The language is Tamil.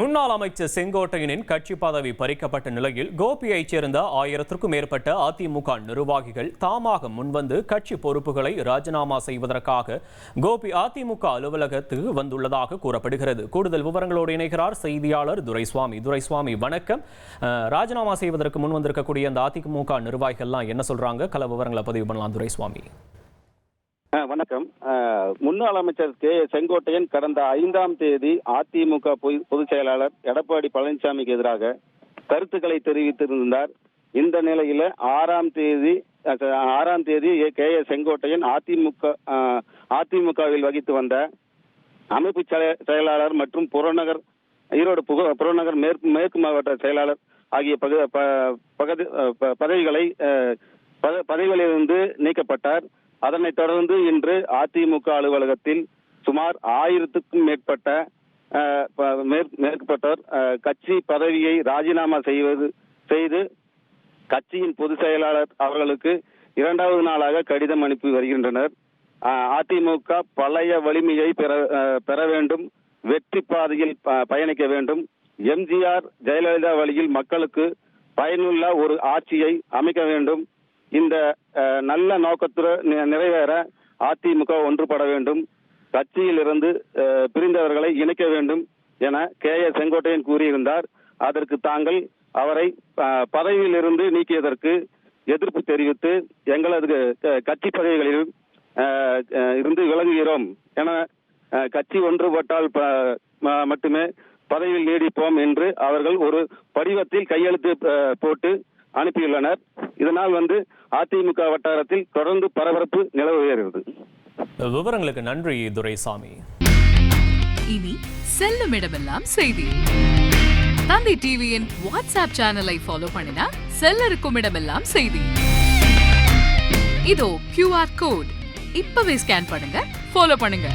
முன்னாள் அமைச்சர் செங்கோட்டையனின் கட்சி பதவி பறிக்கப்பட்ட நிலையில் கோபியைச் சேர்ந்த ஆயிரத்திற்கும் மேற்பட்ட அதிமுக நிர்வாகிகள் தாமாக முன்வந்து கட்சி பொறுப்புகளை ராஜினாமா செய்வதற்காக கோபி அதிமுக அலுவலகத்துக்கு வந்துள்ளதாக கூறப்படுகிறது. கூடுதல் விவரங்களோடு இணைகிறார் செய்தியாளர் துரைசுவாமி. துரைசுவாமி வணக்கம். ராஜினாமா செய்வதற்கு முன் வந்திருக்கக்கூடிய அந்த அதிமுக நிர்வாகிகள்லாம் என்ன சொல்றாங்க? கல விவரங்களை பதிவு பண்ணலாம். துரைசுவாமி. வணக்கம். முன்னாள் அமைச்சர் கே. செங்கோட்டையன் கடந்த ஐந்தாம் தேதி அதிமுக பொதுச் செயலாளர் எடப்பாடி பழனிசாமிக்கு எதிராக கருத்துக்களை தெரிவித்திருந்தார். இந்த நிலையில ஆறாம் தேதி ஆறாம் தேதி ஏ. கே. ஏ. செங்கோட்டையன் அதிமுக அதிமுகவில் வகித்து வந்த அமைப்பு செயலாளர் மற்றும் புறநகர் ஈரோடு புக- புறநகர் மேற்கு மேற்கு மாவட்ட செயலாளர் ஆகிய பகு- ப- பகுதி ப- பதவிகளை பத- பதவிகளிலிருந்து நீக்கப்பட்டார். அதனைத் தொடர்ந்து இன்று அதிமுக அலுவலகத்தில் சுமார் ஆயிரத்துக்கும் மேற்பட்ட மேற்பட்டோர் கட்சி பதவியை ராஜினாமா செய்வது செய்து கட்சியின் பொதுச் செயலாளர் அவர்களுக்கு இரண்டாவது நாளாக கடிதம் அனுப்பி வருகின்றனர். அதிமுக பழைய வலிமையை பெற பெற வேண்டும் வெற்றி பாதையில் ப- பயணிக்க வேண்டும். எம்ஜிஆர் ஜெயலலிதா வழியில் மக்களுக்கு பயனுள்ள ஒரு ஆட்சியை அமைக்க வேண்டும். இந்த நல்ல நோக்கத்துடன் நி- நிறைவேற அதிமுக ஒன்றுபட வேண்டும். கட்சியிலிருந்து இருந்து பிரிந்தவர்களை இணைக்க வேண்டும் என கே. ஏ. செங்கோட்டையன் கூறியிருந்தார். அதற்கு தாங்கள் அவரை பதவியில் இருந்து நீக்கியதற்கு எதிர்ப்பு தெரிவித்து எங்களது க- கட்சி பதவிகளில் இருந்து விளங்குகிறோம் என கட்சி ஒன்றுபட்டால் மட்டுமே பதவியில் நீடிப்போம் என்று அவர்கள் ஒரு படிவத்தில் கையெழுத்து போட்டு அனுப்பியுள்ளனர். இதனால் வந்து அதிமுக வட்டாரத்தில் தொடர்ந்து பரபரப்பு நிலவுகிறது விவரங்களுக்கு நன்றி துரைசாமி. இனி செல்லும் இடமெல்லாம் செய்தி. தந்தி டிவியின் வாட்ஸ்அப் சேனலை ஃபாலோ பண்ணினா செல்ல இருக்கும் இடமெல்லாம் செய்தி. இதோ கியூஆர் கோட் இப்பவே ஸ்கேன் பண்ணுங்க ஃபாலோ பண்ணுங்க.